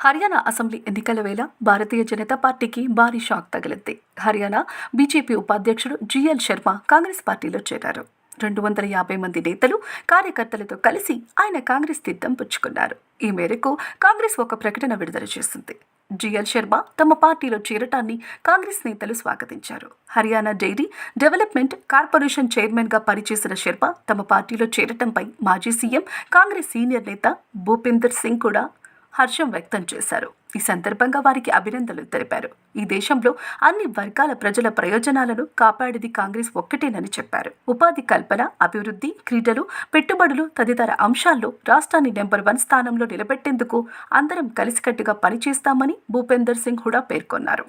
Haryana assembly ఎన్నికల వేళ భారతీయ జనతా పార్టీకి భారీ షాక్ తగిలింది. హర్యానా బీజేపీ ఉపాధ్యక్షుడు జిఎల్ శర్మ కాంగ్రెస్ పార్టీలో చేరారు. రెండు వందల యాభై మంది నేతలు కార్యకర్తలతో కలిసి ఆయన కాంగ్రెస్ తీర్థం పుచ్చుకున్నారు. ఈ మేరకు కాంగ్రెస్ ఒక ప్రకటన విడుదల చేసింది. జిఎల్ శర్మ తమ పార్టీలో చేరటాన్ని కాంగ్రెస్ నేతలు స్వాగతించారు. హర్యానా డైరీ డెవలప్మెంట్ కార్పొరేషన్ చైర్మన్గా పనిచేసిన శర్మ తమ పార్టీలో చేరటంపై మాజీ సీఎం కాంగ్రెస్ సీనియర్ నేత భూపేందర్ సింగ్ కూడా హర్షం వ్యక్తం చేశారు. ఈ సందర్భంగా వారికి అభినందనలు తెలిపారు. ఈ దేశంలో అన్ని వర్గాల ప్రజల ప్రయోజనాలను కాపాడేది కాంగ్రెస్ ఒక్కటేనని చెప్పారు. ఉపాధి కల్పన అభివృద్ధి క్రీడలు పెట్టుబడులు తదితర అంశాల్లో రాష్ట్రాన్ని నెంబర్ వన్ స్థానంలో నిలబెట్టేందుకు అందరం కలిసికట్టుగా పనిచేస్తామని భూపేందర్ సింగ్ హుడా పేర్కొన్నారు.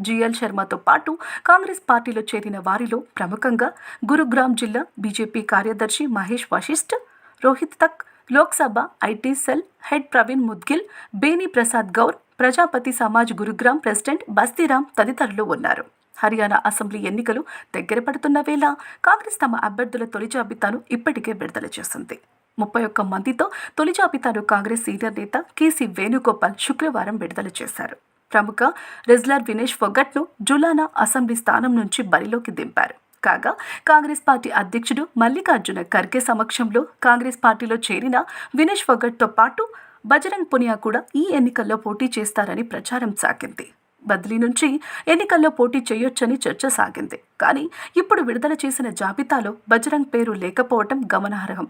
జిఎల్ శర్మతో పాటు కాంగ్రెస్ పార్టీలో చేరిన వారిలో ప్రముఖంగా గురుగ్రామ్ జిల్లా బీజేపీ కార్యదర్శి Mahesh Vashisht Rohit Tak Lok Sabha IT cell head Praveen Mudgil Beni Prasad Gaur Prajapati Samaj Gurugram president Bastiram తదితరులు ఉన్నారు. హర్యానా అసెంబ్లీ ఎన్నికలు దగ్గర పడుతున్న వేళ కాంగ్రెస్ తమ అభ్యర్థుల తొలి జాబితాను ఇప్పటికే విడుదల చేసింది. ముప్పై ఒక్క మందితో తొలి జాబితాను కాంగ్రెస్ సీనియర్ నేత కేసీ వేణుగోపాల్ శుక్రవారం విడుదల చేశారు. ప్రముఖ రెజ్లర్ వినేష్ ఫొగట్ను జులానా అసెంబ్లీ స్థానం నుంచి బరిలోకి దింపారు. కాగా కాంగ్రెస్ పార్టీ అధ్యక్షుడు మల్లికార్జున ఖర్గే సమక్షంలో కాంగ్రెస్ పార్టీలో చేరిన వినేష్ ఫొగట్తో పాటు బజరంగ్ పునియా కూడా ఈ ఎన్నికల్లో పోటీ చేస్తారని ప్రచారం సాగింది. బదిలీ నుంచి ఎన్నికల్లో పోటీ చేయొచ్చని చర్చ సాగింది. కానీ ఇప్పుడు విడుదల చేసిన జాబితాలో బజరంగ్ పేరు లేకపోవటం గమనార్హం.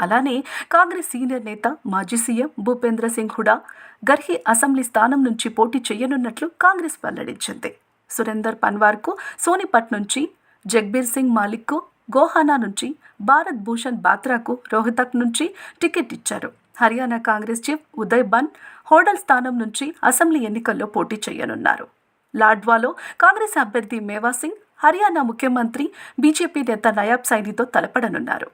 అలానే కాంగ్రెస్ సీనియర్ నేత మాజీ సీఎం భూపేంద్ర సింగ్ హుడా గర్హి అసెంబ్లీ స్థానం నుంచి పోటీ చేయనున్నట్లు కాంగ్రెస్ వెల్లడించింది. సురేందర్ పన్వార్కు సోనిపట్ నుంచి జగ్బీర్ సింగ్ మాలిక్కు గోహానా నుంచి భారత్ భూషణ్ బాత్రాకు రోహతక్ నుంచి టికెట్ ఇచ్చారు. హర్యానా కాంగ్రెస్ చీఫ్ ఉదయ్ బన్ హోడల్ స్థానం నుంచి అసెంబ్లీ ఎన్నికల్లో పోటీ చేయనున్నారు. లాడ్వాలో కాంగ్రెస్ అభ్యర్థి మేవా సింగ్ హర్యానా ముఖ్యమంత్రి బీజేపీ నేత నయాబ్ సైనితో తలపడనున్నారు.